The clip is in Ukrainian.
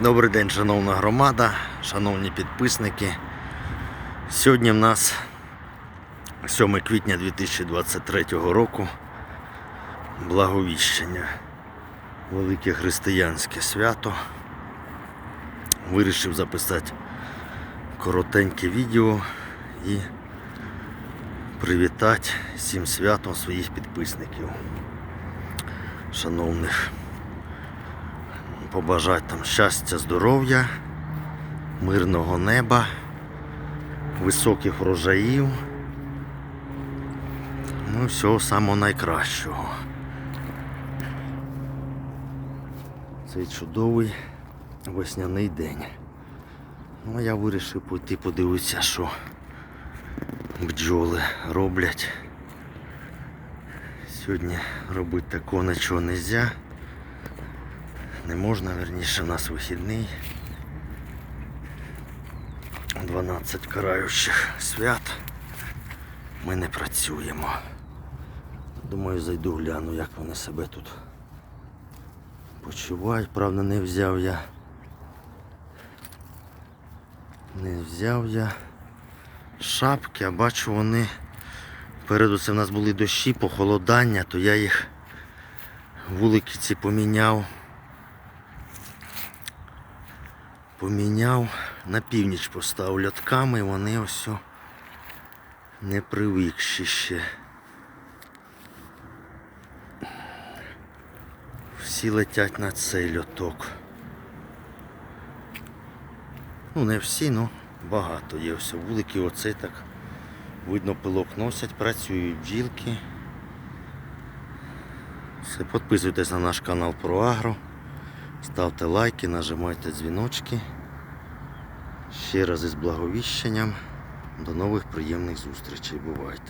Добрий день, шановна громада, шановні підписники. Сьогодні в нас 7 квітня 2023 року. Благовіщення. Велике християнське свято. Вирішив записати коротеньке відео і привітати всім святом своїх підписників. Шановних побажати там щастя, здоров'я, мирного неба, високих врожаїв. Ну, всього самого найкращого. Цей чудовий весняний день. Ну, я вирішив пойти подивитися, що бджоли роблять. Сьогодні робити такого нічого не можна. Не можна, верніше, у нас вихідний. 12 караючих свят. Ми не працюємо. Думаю, зайду гляну, як вони себе тут почувають. Правда, не взяв я. Не взяв я шапки, а бачу вони. Переду це в нас були дощі, похолодання, то я їх вулики ці поміняв. Поміняв, на північ поставив льотками, вони ось не привикші ще. Всі летять на цей льоток. Ну не всі, ну багато є. Ось вулики, оце так. Видно, пилок носять, працюють бджілки. Все, підписуйтесь на наш канал про Агро. Ставте лайки, нажимайте дзвіночки. Ще раз із благовіщенням. До нових приємних зустрічей. Бувайте!